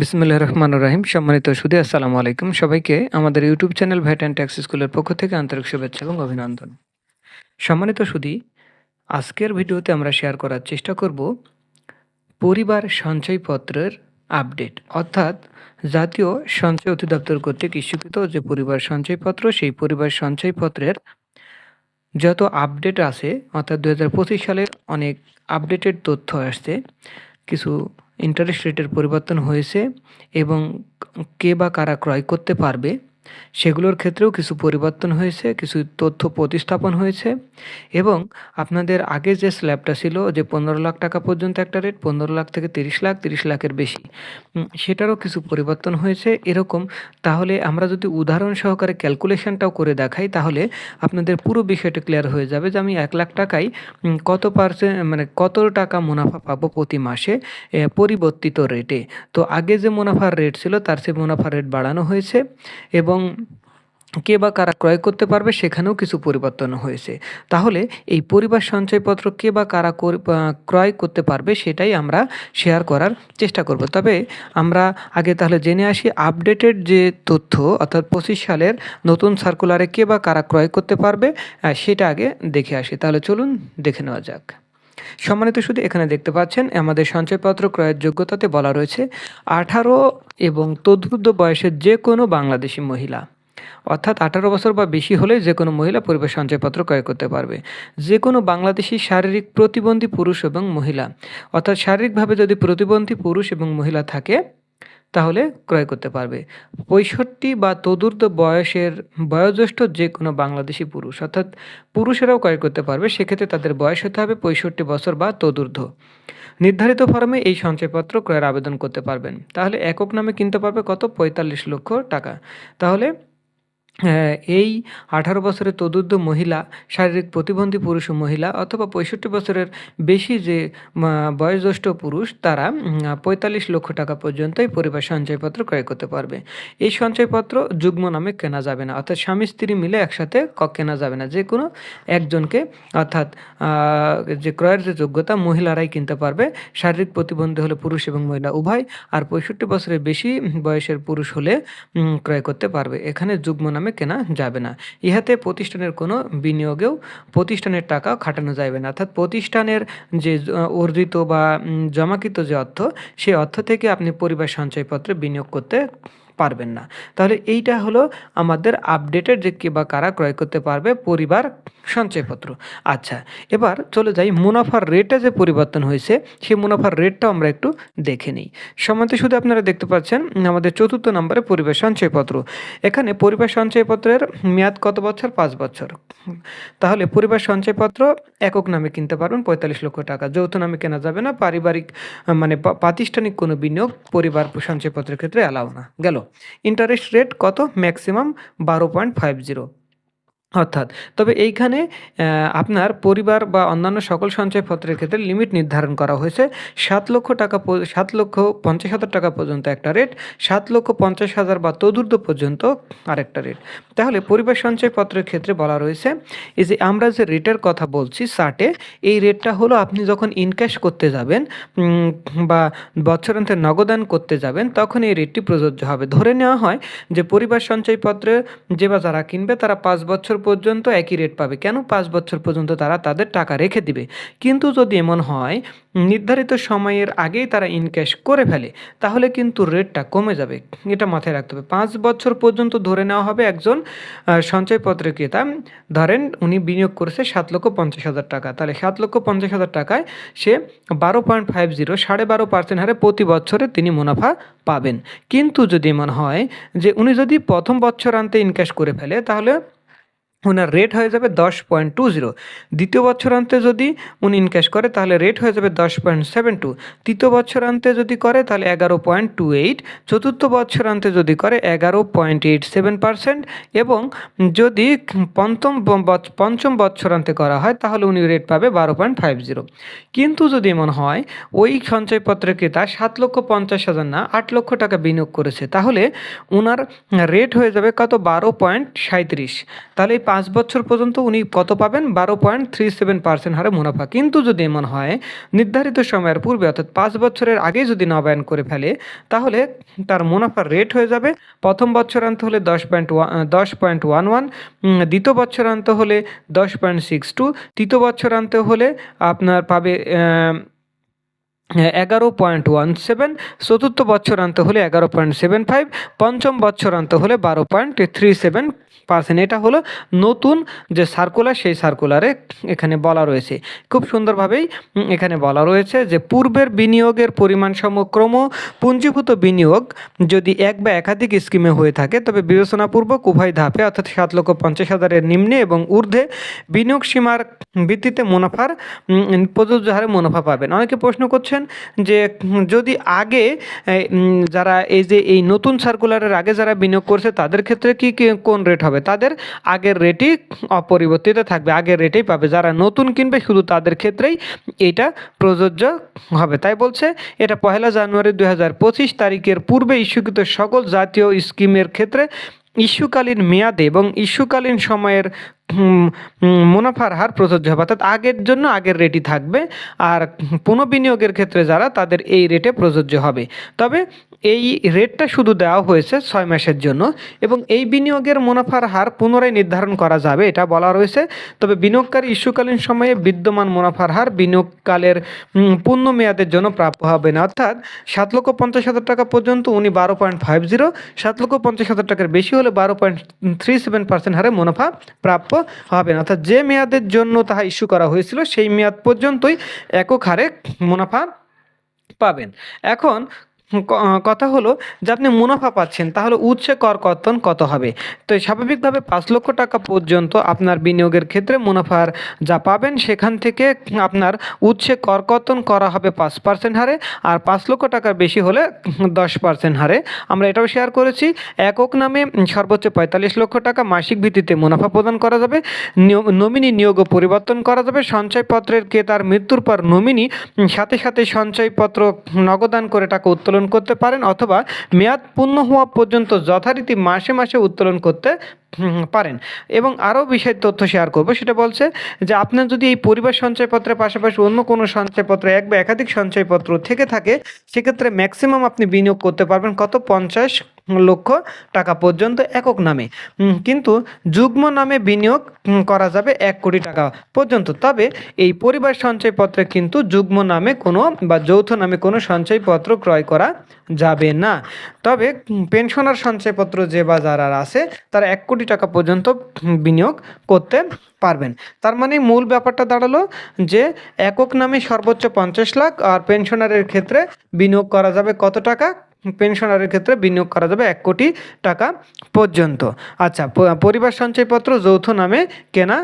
বিসমুল্লাহ রহমান রাহিম। সম্মানিত সুদী, আসসালামু আলাইকুম। সবাইকে আমাদের YouTube channel VAT and tax স্কুলের পক্ষ থেকে আন্তরিক শুভেচ্ছা এবং অভিনন্দন। সম্মানিত সুদী, আজকের ভিডিওতে আমরা শেয়ার করার চেষ্টা করব পরিবার সঞ্চয়পত্রের আপডেট, অর্থাৎ জাতীয় সঞ্চয় অধিদপ্তর কর্তৃক ইস্যুকৃত যে পরিবার সঞ্চয়পত্র, সেই পরিবার সঞ্চয়পত্রের যত আপডেট আছে, অর্থাৎ দু সালের অনেক আপডেটেড তথ্য আসছে কিছু ইন্টারেস্ট রেটের পরিবর্তন হয়েছে এবং কে বা কারা ক্রয় করতে পারবে সেগুলোর ক্ষেত্রেও কিছু পরিবর্তন হয়েছে, কিছু তথ্য প্রতিস্থাপন হয়েছে এবং আপনাদের আগে যে স্ল্যাবটা ছিল যে পনেরো লাখ টাকা পর্যন্ত একটা রেট পনেরো লাখ থেকে তিরিশ লাখ, তিরিশ লাখের বেশি সেটারও কিছু পরিবর্তন হয়েছে। এরকম তাহলে আমরা যদি উদাহরণ সহকারে ক্যালকুলেশনটাও করে দেখাই, তাহলে আপনাদের পুরো বিষয়টা ক্লিয়ার হয়ে যাবে যে আমি এক লাখ টাকায় কত পার্সেন্ট মানে কত টাকা মুনাফা পাবো প্রতি মাসে পরিবর্তিত রেটে তো আগে যে মুনাফার রেট ছিল, তার চেয়ে মুনাফার রেট বাড়ানো হয়েছে এবং কে বা কারা ক্রয় করতে পারবে সেখানেও কিছু পরিবর্তন হয়েছে। তাহলে এই পরিবার সঞ্চয়পত্র কে বা কর- ক্রয় করতে পারবে সেটাই আমরা শেয়ার করার চেষ্টা করব। তবে আমরা আগে তাহলে জেনে আসি আপডেটেড যে তথ্য, অর্থাৎ পঁচিশ সালের নতুন সার্কুলারে কে বা কারা ক্রয় করতে পারবে সেটা আগে দেখে আসি। তাহলে চলুন দেখে নেওয়া যাক। সম্মানিত শুধু এখানে দেখতে পাচ্ছেন, আমাদের সঞ্চয়পত্র ক্রয়ের যোগ্যতাতে বলা রয়েছে আঠারো এবং তদ্রুদ্ধ বয়সের যে কোনো বাংলাদেশি মহিলা। অর্থাৎ আঠারো বছর বা বেশি হলে যে কোনো মহিলা পরিবার সঞ্চয়পত্র ক্রয় করতে পারবে। যে কোনো বাংলাদেশি শারীরিক প্রতিবন্ধী পুরুষ এবং মহিলা। অর্থাৎ শারীরিকভাবে যদি প্রতিবন্ধী পুরুষ এবং মহিলা থাকে তাহলে ক্রয় করতে পারবে। পঁয়ষট্টি বা তদুর্ধ বয়সের বয়োজ্যেষ্ঠ যে কোনো বাংলাদেশি পুরুষ, অর্থাৎ পুরুষেরাও ক্রয় করতে পারবে, সেক্ষেত্রে তাদের বয়স হতে হবে পঁয়ষট্টি বছর বা তদুর্ধ নির্ধারিত ফর্মে এই সঞ্চয়পত্র ক্রয়ের আবেদন করতে পারবেন। তাহলে একক নামে কিনতে পারবে কত? পঁয়তাল্লিশ লক্ষ টাকা। তাহলে এই আঠারো বছরের তদুর্ধ মহিলা, শারীরিক প্রতিবন্ধী পুরুষ ও মহিলা অথবা পঁয়ষট্টি বছরের বেশি যে বয়োজ্যেষ্ঠ পুরুষ, তারা পঁয়তাল্লিশ লক্ষ টাকা পর্যন্তই পরিবার সঞ্চয়পত্র ক্রয় করতে পারবে। এই সঞ্চয়পত্র যুগ্ম নামে কেনা যাবে না, অর্থাৎ স্বামী স্ত্রী মিলে একসাথে কেনা যাবে না। যে কোনো একজনকে, অর্থাৎ যে ক্রয়ের যে যোগ্যতা, মহিলারাই কিনতে পারবে। শারীরিক প্রতিবন্ধী হলে পুরুষ এবং মহিলা উভয়, আর পঁয়ষট্টি বছরের বেশি বয়সের পুরুষ হলে ক্রয় করতে পারবে। এখানে যুগ্ম নামে কেনা যাবে না। ইহাতে প্রতিষ্ঠানের কোনো বিনিয়োগেও প্রতিষ্ঠানের টাকা খাটানো যাবে না। অর্থাৎ প্রতিষ্ঠানের যে অর্জিত বা জমাকৃত যে অর্থ সেই অর্থ থেকে আপনি পরিবার সঞ্চয়পত্রে বিনিয়োগ করতে পারবেন না। তাহলে এইটা হলো আমাদের আপডেটেড যে কে বা কারা ক্রয় করতে পারবে পরিবার সঞ্চয়পত্র আচ্ছা এবার চলে যাই মুনাফার রেটে যে পরিবর্তন হয়েছে, সেই মুনাফার রেটটাও আমরা একটু দেখে নিই। সমাতে শুধু আপনারা দেখতে পাচ্ছেন আমাদের চতুর্থ নম্বরে পরিবার সঞ্চয়পত্র এখানে পরিবার সঞ্চয়পত্রের মেয়াদ কত বছর? পাঁচ বছর। তাহলে পরিবার সঞ্চয়পত্র একক নামে কিনতে পারবেন, পঁয়তাল্লিশ লক্ষ টাকা। যৌথ নামে কেনা যাবে না, পারিবারিক মানে প্রাতিষ্ঠানিক কোনো বিনিয়োগ পরিবার সঞ্চয়পত্রের ক্ষেত্রে অ্যালাউ না। গেল। ইন্টারেস্ট রেট কত? ম্যাক্সিমাম বারো পয়েন্ট ফাইভ জিরো অর্থাৎ, তবে এইখানে আপনার পরিবার বা অন্যান্য সকল সঞ্চয়পত্রের ক্ষেত্রে লিমিট নির্ধারণ করা হয়েছে। সাত লক্ষ টাকা সাত লক্ষ পঞ্চাশ হাজার টাকা পর্যন্ত একটা রেট সাত লক্ষ পঞ্চাশ হাজার বা তদুর্ধ পর্যন্ত আরেকটা রেট তাহলে পরিবার সঞ্চয়পত্রের ক্ষেত্রে বলা রয়েছে, এই যে আমরা যে রেটের কথা বলছি, ষাটে এই রেটটা হলো আপনি যখন ইনক্যাশ করতে যাবেন বা বছরান্তে নগদান করতে যাবেন, তখন এই রেটটি প্রযোজ্য হবে। ধরে নেওয়া হয় যে পরিবার সঞ্চয়পত্রে যে বা যারা কিনবে, তারা পাঁচ বছর পর্যন্ত একই রেট পাবে। কেন? পাঁচ বছর পর্যন্ত তারা তাদের টাকা রেখে দিবে। কিন্তু যদি এমন হয়, নির্ধারিত সময়ের আগেই তারা ইনক্যাশ করে ফেলে, তাহলে কিন্তু রেটটা কমে যাবে। এটা মাথায় রাখতে হবে। পাঁচ বছর পর্যন্ত ধরে নেওয়া হবে একজন সঞ্চয়পত্র ক্রেতা ধরেন উনি বিনিয়োগ করেছে সাত লক্ষ পঞ্চাশ হাজার টাকা। তাহলে সাত লক্ষ পঞ্চাশ হাজার টাকায় সে বারো পয়েন্ট ফাইভ জিরো সাড়ে বারো পার্সেন্ট হারে প্রতি বছরে তিনি মুনাফা পাবেন। কিন্তু যদি এমন হয় যে উনি যদি প্রথম বছর আনতে ইনক্যাশ করে ফেলে, তাহলে ওনার রেট হয়ে যাবে দশ পয়েন্ট টু জিরো দ্বিতীয় বছরান্তে যদি উনি ইনক্যাশ করে, তাহলে রেট হয়ে যাবে দশ পয়েন্ট সেভেন টু তৃতীয় বছরান্তে যদি করে, তাহলে এগারো পয়েন্ট টু এইট চতুর্থ বছরান্তে যদি করে, এগারো পয়েন্ট এইট সেভেন পার্সেন্ট এবং যদি পঞ্চম পঞ্চম বছরান্তে করা হয়, তাহলে উনি রেট পাবে বারো পয়েন্ট ফাইভ জিরো কিন্তু যদি এমন হয়, ওই সঞ্চয়পত্রের ক্রেতা সাত লক্ষ পঞ্চাশ হাজার না, আট লক্ষ টাকা বিনিয়োগ করেছে, তাহলে ওনার রেট হয়ে যাবে কত? বারো পয়েন্ট সাঁত্রিশ তাহলে এই পাঁচ বছর পর্যন্ত উনি কত পাবেন? বারো পয়েন্ট থ্রি সেভেন পার্সেন্ট হারে মুনাফা। কিন্তু যদি এমন হয়, নির্ধারিত সময়ের পূর্বে, অর্থাৎ পাঁচ বছরের আগে যদি নবায়ন করে ফেলে, তাহলে তার মুনাফার রেট হয়ে যাবে। প্রথম বছরান্ত হলে দশ পয়েন্ট দশ পয়েন্ট ওয়ান ওয়ান দ্বিতীয় বছরান্ত হলে দশ পয়েন্ট সিক্স টু, তৃতীয় বছরান্ত হলে আপনার পাবে এগারো পয়েন্ট ওয়ান সেভেন, চতুর্থ বছরান্ত হলে এগারো পয়েন্ট সেভেন ফাইভ, পঞ্চম বছরান্ত হলে বারো পয়েন্ট থ্রি সেভেন পার্সেন্ট। এটা হলো নতুন যে সার্কুলার সেই সার্কুলারে এখানে বলা রয়েছে। খুব সুন্দরভাবেই এখানে বলা রয়েছে যে পূর্বের বিনিয়োগের পরিমাণ সমক্রম পুঞ্জীভূত বিনিয়োগ যদি এক বা একাধিক স্কিমে হয়ে থাকে, তবে বিবেচনাপূর্বক উভয় ধাপে, অর্থাৎ সাত লক্ষ পঞ্চাশ হাজারের নিম্নে এবং ঊর্ধ্বে বিনিয়োগ সীমার ভিত্তিতে মুনাফার প্রযোজ্য হারে মুনাফা পাবেন। অনেকে প্রশ্ন করছেন যে, যদি আগে যারা এই যে, এই নতুন সার্কুলারের আগে যারা বিনিয়োগ করছে, তাদের ক্ষেত্রে কি কি, কোন রেট হবে? তাদের আগের রেটই অপরিবর্তিত থাকবে, আগের রেটেই পাবে। যারা নতুন কিনবে, শুধু তাদের ক্ষেত্রেই এটা প্রযোজ্য হবে। তাই বলছে, এটা পহেলা জানুয়ারি দু হাজার পঁচিশ তারিখের পূর্বে ইস্যুকৃত সকল জাতীয় স্কিমের ক্ষেত্রে ইস্যুকালীন মেয়াদে এবং ইস্যুকালীন সময়ের মুনাফার হার প্রযোজ্য হবে। অর্থাৎ আগের জন্য আগের রেটই থাকবে। আর পুনঃবিনিয়োগের ক্ষেত্রে যারা, তাদের এই রেটে প্রযোজ্য হবে। তবে এই রেটটা শুধু দেওয়া হয়েছে ছয় মাসের জন্য এবং এই বিনিয়োগের মুনাফার হার পুনরায় নির্ধারণ করা যাবে, এটা বলা রয়েছে। তবে বিনিয়োগকারী ইস্যুকালীন সময়ে বিদ্যমান মুনাফার হার বিনিয়োগকালের পূর্ণ মেয়াদের জন্য প্রাপ্য হবে না। অর্থাৎ সাত লক্ষ পঞ্চাশ হাজার টাকা পর্যন্ত উনি বারো পয়েন্ট ফাইভ জিরো সাত লক্ষ পঞ্চাশ হাজার টাকার বেশি হলে বারো পয়েন্ট থ্রি সেভেন পার্সেন্ট হারে মুনাফা প্রাপ্য হবে না। অর্থাৎ যে মেয়াদের জন্য তাহা ইস্যু করা হয়েছিল, সেই মেয়াদ পর্যন্তই একক হারে মুনাফা পাবেন। এখন কথা হলো, যে আপনি মুনাফা পাচ্ছেন, তাহলে উৎসে কর কর্তন কত হবে? তো স্বাভাবিকভাবে পাঁচ লক্ষ টাকা পর্যন্ত আপনার বিনিয়োগের ক্ষেত্রে মুনাফার যা পাবেন, সেখান থেকে আপনার উৎসে কর কর্তন করা হবে পাঁচ পার্সেন্ট হারে, আর পাঁচ লক্ষ টাকার বেশি হলে দশ পার্সেন্ট হারে। আমরা এটাও শেয়ার করেছি, একক নামে সর্বোচ্চ পঁয়তাল্লিশ লক্ষ টাকা মাসিক ভিত্তিতে মুনাফা প্রদান করা যাবে নমিনি নিয়োগ ও পরিবর্তন করা যাবে, সঞ্চয়পত্রের ক্রেতার মৃত্যুর পর নমিনি সাথে সাথে সঞ্চয়পত্র নগদান করে টাকা উত্তোলন করতে পারেন অথবা মেয়াদ পূর্ণ হওয়া পর্যন্ত যথারীতি মাসে মাসে উত্তোলন করতে পারেন। এবং আরও বিষয় তথ্য শেয়ার করব। সেটা বলছে যে আপনার যদি এই পরিবার সঞ্চয়পত্রের পাশাপাশি অন্য কোনো সঞ্চয়পত্র এক বা একাধিক সঞ্চয়পত্র থেকে থাকে, সেক্ষেত্রে ম্যাক্সিমাম আপনি বিনিয়োগ করতে পারবেন কত? পঞ্চাশ লক্ষ টাকা পর্যন্ত একক নামে। কিন্তু যুগ্ম নামে বিনিয়োগ করা যাবে এক কোটি টাকা পর্যন্ত। তবে এই পরিবার সঞ্চয়পত্রে কিন্তু যুগ্ম নামে কোনো বা যৌথ নামে কোনো সঞ্চয়পত্র ক্রয় করা যাবে না। তবে পেনশনার সঞ্চয়পত্র যে বা যারা আছে, তারা এক কোটি টাকা পর্যন্ত বিনিয়োগ করতে পারবেন। তার মানে মূল ব্যাপারটা দাঁড়াল যে, একক নামে সর্বোচ্চ পঞ্চাশ লাখ আর পেনশনারের ক্ষেত্রে বিনিয়োগ করা যাবে কত টাকা? পেনশনারের ক্ষেত্রে বিনিয়োগ করা যাবে এক কোটি টাকা পর্যন্ত। আচ্ছা পরিবার সঞ্চয়পত্র যৌথ নামে কেনা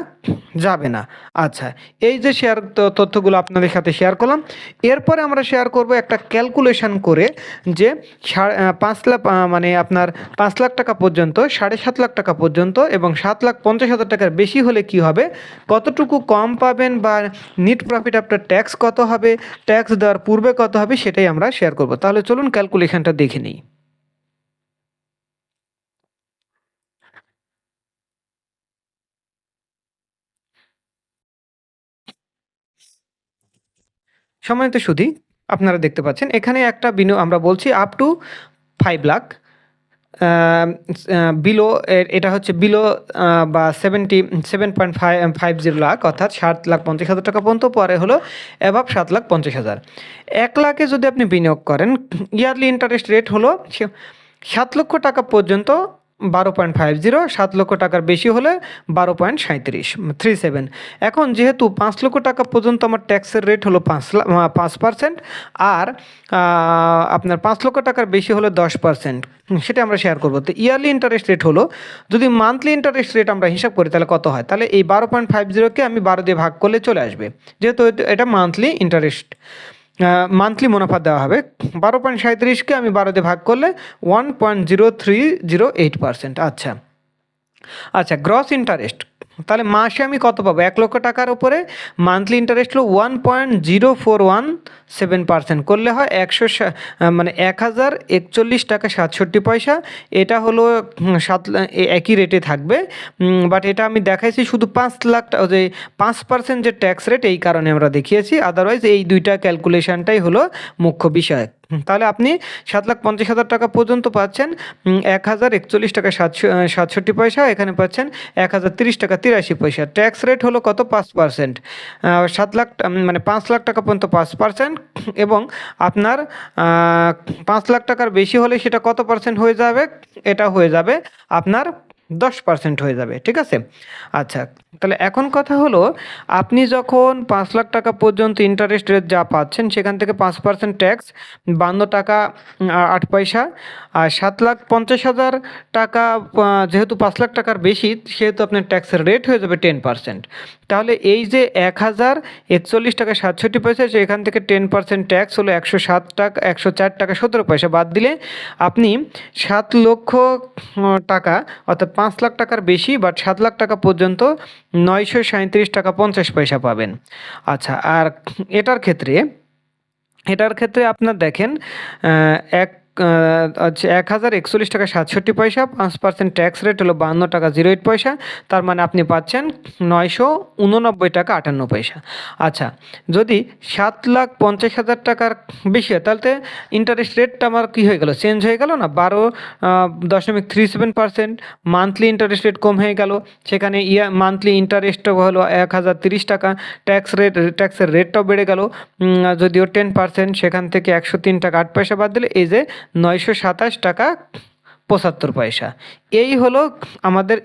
যাবে না। আচ্ছা এই যে শেয়ার তথ্যগুলো আপনাদের সাথে শেয়ার করলাম, এরপরে আমরা শেয়ার করব একটা ক্যালকুলেশন করে যে পাঁচ লাখ মানে আপনার পাঁচ লাখ টাকা পর্যন্ত, সাড়ে সাত লাখ টাকা পর্যন্ত এবং সাত লাখ পঞ্চাশ হাজার টাকার বেশি হলে কি হবে? কতটুকু কম পাবেন বা নিট প্রফিট আফটার ট্যাক্স কত হবে? ট্যাক্স দেওয়ার পূর্বে কত হবে? সেটাই আমরা শেয়ার করব। তাহলে চলুন ক্যালকুলেশনটা দেখে নিই। সময়ত শুধু আপনারা দেখতে পাচ্ছেন, এখানে একটা বিনিয়োগ, আমরা বলছি up to five lakh below এটা হচ্ছে বিলো বা seventy seven point five five zero lakh, অর্থাৎ সাত লাখ পঞ্চাশ হাজার টাকা পর্যন্ত, পরে হলো অ্যাভাব সাত লাখ পঞ্চাশ হাজার। এক লাখে যদি আপনি বিনিয়োগ করেন ইয়ারলি ইন্টারেস্ট রেট হলো সাত লক্ষ টাকা পর্যন্ত বারো পয়েন্ট ফাইভ জিরো, সাত লক্ষ টাকার বেশি হলে বারো পয়েন্ট সাঁত্রিশ থ্রি সেভেন এখন যেহেতু পাঁচ লক্ষ টাকা পর্যন্ত আমার ট্যাক্সের রেট হলো পাঁচ পাঁচ পার্সেন্ট আর আপনার পাঁচ লক্ষ টাকার বেশি হলে দশ পার্সেন্ট সেটা আমরা শেয়ার করব। তো ইয়ারলি ইন্টারেস্ট রেট হলো, যদি মান্থলি ইন্টারেস্ট রেট আমরা হিসাব করি, তাহলে কত হয়? তাহলে এই বারো পয়েন্ট ফাইভ জিরোকে আমি বারো দিয়ে ভাগ করলে চলে আসবে। যেহেতু এটা মান্থলি ইন্টারেস্ট মান্থলি মুনাফা দেওয়া হবে। বারো পয়েন্ট সাঁত্রিশকে আমি বারোতে ভাগ করলে one point zero three zero eight percent আচ্ছা। আচ্ছা গ্রস ইন্টারেস্ট তাহলে মাসে আমি কত পাবো? এক লক্ষ টাকার উপরে মান্থলি ইন্টারেস্ট হলো one point zero four one seven percent করলে হয় একশো মানে এক হাজার একচল্লিশ টাকা সাতষট্টি পয়সা। এটা হলো সাত একই রেটে থাকবে। বাট এটা আমি দেখাইছি শুধু পাঁচ লাখ যে পাঁচ পার্সেন্ট যে ট্যাক্স রেট এই কারণে আমরা দেখিয়েছি। আদারওয়াইজ এই দুইটা ক্যালকুলেশনটাই হলো মুখ্য বিষয়। তাহলে আপনি সাত লাখ পঞ্চাশ হাজার টাকা পর্যন্ত পাচ্ছেন। এক হাজার একচল্লিশ টাকা সাতশো সাতষট্টি পয়সা, এখানে পাচ্ছেন এক হাজার তিরিশ টাকা তিরাশি পয়সা। ট্যাক্স রেট হলো কত? পাঁচ পার্সেন্ট সাত লাখ মানে পাঁচ লাখ টাকা পর্যন্ত পাঁচ পার্সেন্ট এবং আপনার পাঁচ লাখ টাকার বেশি হলে সেটা কত পার্সেন্ট হয়ে যাবে? এটা হয়ে যাবে আপনার দশ পার্সেন্ট হয়ে যাবে, ঠিক আছে? আচ্ছা তাহলে এখন কথা হলো, আপনি যখন পাঁচ লাখ টাকা পর্যন্ত ইন্টারেস্ট রেট যা পাচ্ছেন, সেখান থেকে পাঁচ পার্সেন্ট ট্যাক্স বান্ন টাকা আট পয়সা, আর সাত লাখ পঞ্চাশ হাজার টাকা যেহেতু পাঁচ লাখ টাকার বেশি, সেহেতু আপনার ট্যাক্সের রেট হয়ে যাবে টেন পার্সেন্ট তাহলে এই যে এক হাজার একচল্লিশ টাকা সাতষট্টি পয়সা, সেখান থেকে টেন পার্সেন্ট ট্যাক্স হলো একশো সাত টাকা, একশো চার টাকা সতেরো পয়সা বাদ দিলে, আপনি সাত লক্ষ টাকা, অর্থাৎ পাঁচ লাখ টাকার বেশি বাট সাত লাখ টাকা পর্যন্ত নয়শো সাঁত্রিশ টাকা পঞ্চাশ পয়সা পাবেন। আচ্ছা আর এটার ক্ষেত্রে এটার ক্ষেত্রে আপনার দেখেন এক হচ্ছে এক হাজার একচল্লিশ টাকা সাতষট্টি পয়সা, পাঁচ পার্সেন্ট ট্যাক্স রেট হলো বাহান্ন টাকা জিরো এইট পয়সা, তার মানে আপনি পাচ্ছেন নয়শো উননব্বই টাকা আটান্ন পয়সা। আচ্ছা যদি সাত লাখ পঞ্চাশ হাজার টাকার বেশি হয়, তাহলে ইন্টারেস্ট রেটটা আমার কী হয়ে গেল? চেঞ্জ হয়ে গেল না? বারো দশমিক three seven percent monthly interest rate কম হয়ে গেল। সেখানে ইয়া মান্থলি ইন্টারেস্টও হলো এক হাজার তিরিশ টাকা ট্যাক্স রেট ট্যাক্সের রেটটাও বেড়ে গেল। যদিও টেন পার্সেন্ট সেখান থেকে একশো তিন টাকা আট পয়সা বাদ দিলে, এই যে নয়শো সাতাশ টাকা পঁচাত্তর পয়সা। এই হলো আমাদের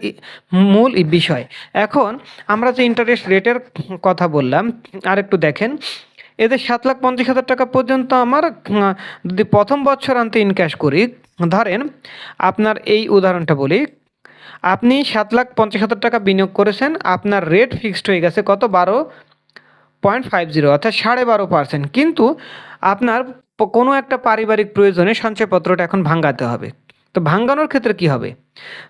মূল বিষয়। এখন আমরা যে ইন্টারেস্ট রেটের কথা বললাম আর একটু দেখেন এদের সাত লাখ পঞ্চাশ হাজার টাকা পর্যন্ত আমার যদি প্রথম বছর আনতে ইনক্যাশ করি, ধরেন আপনার এই উদাহরণটা বলি। আপনি সাত লাখ পঞ্চাশ হাজার টাকা বিনিয়োগ করেছেন, আপনার রেট ফিক্সড হয়ে গেছে কত? বারো পয়েন্ট ফাইভ জিরো, অর্থাৎ সাড়ে বারো পার্সেন্ট কিন্তু আপনার কোনো একটা পারিবারিক প্রয়োজনে সঞ্চয়পত্রটা এখন ভাঙাতে হবে। তো ভাঙানোর ক্ষেত্রে কি হবে?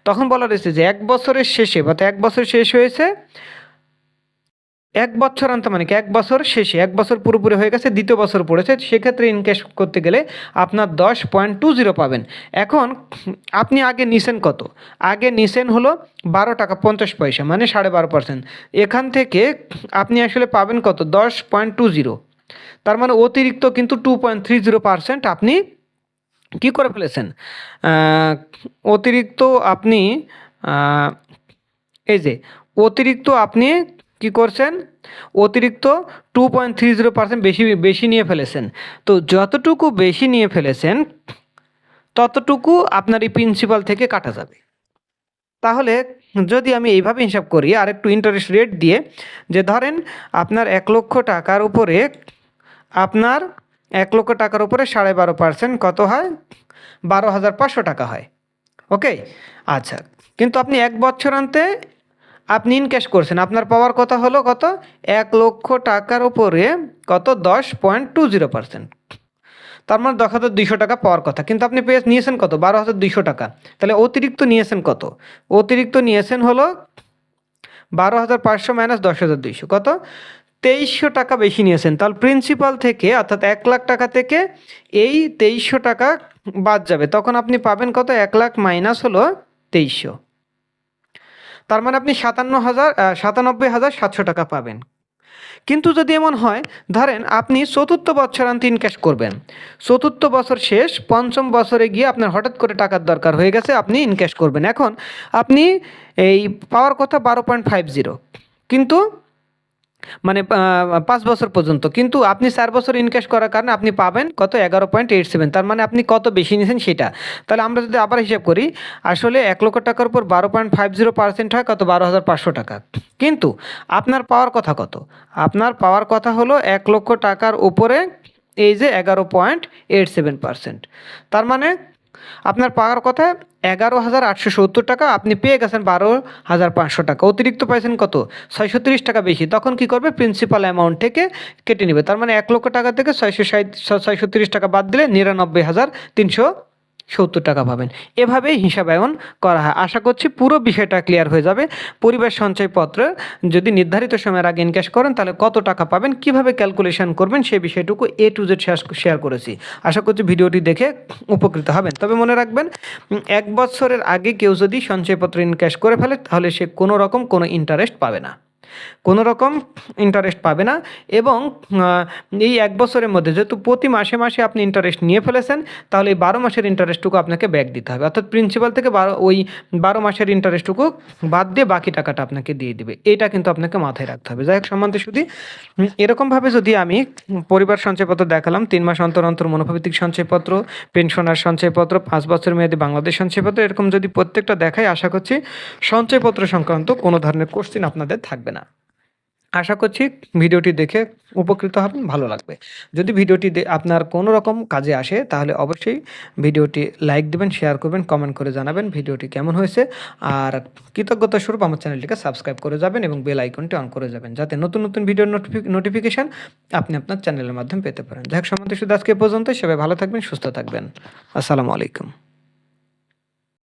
তখন বলা রয়েছে যে এক বছরের শেষে বা এক বছর শেষ হয়েছে, এক বছর আনতে মানে কি? এক বছর শেষে, এক বছর পুরোপুরি হয়ে গেছে, দ্বিতীয় বছর পড়েছে, সেক্ষেত্রে ইনকেশ করতে গেলে আপনার দশ পয়েন্ট টু জিরো পাবেন। এখন আপনি আগে নিছেন কত? আগে নিছেন হলো বারো টাকা পঞ্চাশ পয়সা মানে সাড়ে বারো পার্সেন্ট এখান থেকে আপনি আসলে পাবেন কত? দশ পয়েন্ট টু জিরো। তার মানে অতিরিক্ত কিন্তু two point three zero percent আপনি কি করে ফেলেছেন? অতিরিক্ত আপনি এই যে, অতিরিক্ত আপনি কি করছেন? অতিরিক্ত two point three zero percent বেশি বেশি নিয়ে ফেলেছেন। তো যতটুকু বেশি নিয়ে ফেলেছেন, ততটুকু আপনার এই প্রিন্সিপাল থেকে কাটা যাবে। তাহলে যদি আমি এইভাবে হিসাব করি আর একটু ইন্টারেস্ট রেট দিয়ে, যে ধরেন আপনার এক লক্ষ টাকার উপরে আপনার এক লক্ষ টাকার উপরে সাড়ে বারো পার্সেন্ট কত হয়? বারো হাজার পাঁচশো টাকা হয়। ওকে? আচ্ছা কিন্তু আপনি এক বছর আনতে আপনি ইনক্যাশ করছেন। আপনার পাওয়ার কথা হলো কত? এক লক্ষ টাকার উপরে কত? দশ পয়েন্ট টু জিরো পার্সেন্ট। তার মানে দশ হাজার দুইশো টাকা পাওয়ার কথা। কিন্তু আপনি পেয়ে নিয়েছেন কত? বারো হাজার দুইশো টাকা। তাহলে অতিরিক্ত নিয়েছেন কত? অতিরিক্ত নিয়েছেন হলো বারো হাজার পাঁচশো মাইনাস দশ হাজার দুইশো। কত? তেইশশো টাকা বেশি নিয়েছেন। তাহলে প্রিন্সিপাল থেকে, অর্থাৎ এক লাখ টাকা থেকে এই তেইশশো টাকা বাদ যাবে। তখন আপনি পাবেন কত? এক লাখ মাইনাস হলো তেইশশো। তার মানে আপনি সাতান্ন হাজার সাতানব্বই হাজার সাতশো টাকা পাবেন। কিন্তু যদি এমন হয়, ধরেন আপনি চতুর্থ বছর আনতে ইনক্যাশ করবেন। চতুর্থ বছর শেষ, পঞ্চম বছরে গিয়ে আপনার হঠাৎ করে টাকার দরকার হয়ে গেছে, আপনি ইনক্যাশ করবেন। এখন আপনি এই পাওয়ার কথা বারো পয়েন্ট ফাইভ জিরো কিন্তু মানে পাঁচ বছর পর্যন্ত। কিন্তু আপনি চার বছর ইনক্যাশ করার কারণে আপনি পাবেন কত? এগারো পয়েন্ট এইট সেভেন তার মানে আপনি কত বেশি নিয়েছেন সেটা। তাহলে আমরা যদি আবার হিসাব করি, আসলে এক লক্ষ টাকার উপর বারো পয়েন্ট ফাইভ জিরো পার্সেন্ট হয় কত? বারো হাজার পাঁচশো টাকা। কিন্তু আপনার পাওয়ার কথা কত? আপনার পাওয়ার কথা হলো এক লক্ষ টাকার উপরে এই যে এগারো পয়েন্ট এইট সেভেন পার্সেন্ট তার মানে আপনার পাওয়ার কথা এগারো হাজার আটশো সত্তর টাকা, আপনি পেয়ে গেছেন বারো হাজার পাঁচশো টাকা। অতিরিক্ত পাইছেন কত? ছয়শো তিরিশ টাকা বেশি। তখন কি করবে? প্রিন্সিপাল অ্যামাউন্ট থেকে কেটে নেবে। তার মানে এক লক্ষ টাকা থেকে ছয়শো ষাট, ছয়শো তিরিশ টাকা বাদ দিলে নিরানব্বই হাজার তিনশো সত্তর টাকা পাবেন। এভাবেই হিসাবায়ন করা হয়। আশা করছি পুরো বিষয়টা ক্লিয়ার হয়ে যাবে। পরিবার সঞ্চয়পত্র যদি নির্ধারিত সময়ের আগে ইনক্যাশ করেন, তাহলে কত টাকা পাবেন, কীভাবে ক্যালকুলেশন করবেন, সেই বিষয়টুকু এ টু জেড শেয়ার করেছি। আশা করছি ভিডিওটি দেখে উপকৃত হবেন। তবে মনে রাখবেন এক বছরের আগে কেউ যদি সঞ্চয়পত্র ইনক্যাশ করে ফেলে, তাহলে সে কোনো রকম কোনো ইন্টারেস্ট পাবে না। কোনো রকম ইন্টারেস্ট পাবে না এবং এই এক বছরের মধ্যে যেহেতু প্রতি মাসে মাসে আপনি ইন্টারেস্ট নিয়ে ফেলেছেন, তাহলে এই বারো মাসের ইন্টারেস্টটুকু আপনাকে ব্যাক দিতে হবে। অর্থাৎ প্রিন্সিপাল থেকে বারো, ওই বারো মাসের ইন্টারেস্টটুকু বাদ দিয়ে বাকি টাকাটা আপনাকে দিয়ে দিবে। এটা কিন্তু আপনাকে মাথায় রাখতে হবে। যাই হোক সম্বন্ধে শুধু এরকমভাবে যদি আমি পরিবার সঞ্চয়পত্র দেখালাম, তিন মাস অন্তর অন্তর মনোভাবিক সঞ্চয়পত্র পেনশনার সঞ্চয়পত্র, পাঁচ বছর মেয়াদী বাংলাদেশ সঞ্চয়পত্র, এরকম যদি প্রত্যেকটা দেখাই, আশা করছি সঞ্চয়পত্র সংক্রান্ত কোনো ধরনের কোশ্চিন আপনাদের থাকবে না। আশা করছি ভিডিওটি দেখে উপকৃত হবেন, ভালো লাগবে। যদি ভিডিওটি আপনার কোনো রকম কাজে আসে, তাহলে অবশ্যই ভিডিওটি লাইক দেবেন, শেয়ার করবেন, কমেন্ট করে জানাবেন ভিডিওটি কেমন হয়েছে। আর কৃতজ্ঞতা স্বরূপ আমার চ্যানেলটিকে সাবস্ক্রাইব করে যাবেন এবং বেল আইকনটি অন করে যাবেন, যাতে নতুন নতুন ভিডিও নোটিফিকেশান আপনি আপনার চ্যানেলের মাধ্যমে পেতে পারেন। যাই হোক সম্বন্ধে শুধু আজকে পর্যন্ত সবাই ভালো থাকবেন, সুস্থ থাকবেন। আসসালামু আলাইকুম।